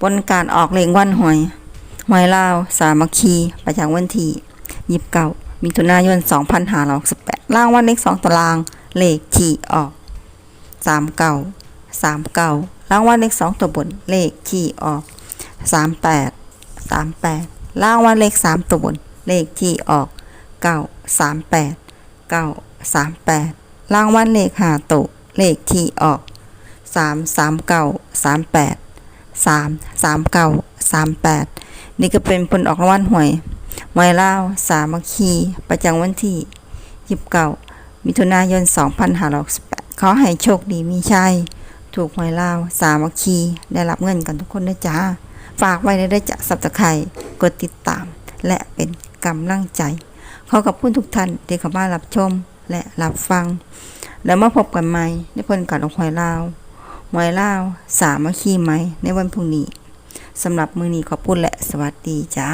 ผลการออกเลงวันหวยหวยลาว สามัคคีประจำวันที่ยีิบเก้ามิถุนายน2568ล่างวันเลขสองตาราง เลขที่ออกสามเก้าสามเก้าล่างวันเลขสองตัวบนเลขที่ออกสามแปดสามแปดล่างวันเลขสามตัวบนเลขที่ออกเก้าสามแปดเก้าสามแปดล่างวันเลขหาตัวเลขที่ออกสามสามเก้าสามแปด สามสามเก้าสามแปดนี่ก็เป็นผลออกรางวัลหวยหวยลาสามัคคีประจำวันที่ยิบเก้ามิถุนายน 2568ขอให้โชคดีมีชัย ถูกหวยล่าสามัคคีได้รับเงินกันทุกคนนะจ้าฝากไว้ในได้จะสับตะไคร่กดติดตาม และเป็นกำลังใจ ขอขอบคุณทุกท่านที่เข้ามารับชมและรับฟัง แล้วมาพบกันใหม่ในผลการออกหวยล่า วหวยลาสามัคคีไหม ในวันพรุ่งนี้สำหรับมือนี้ขอบคุณและสวัสดีจ้า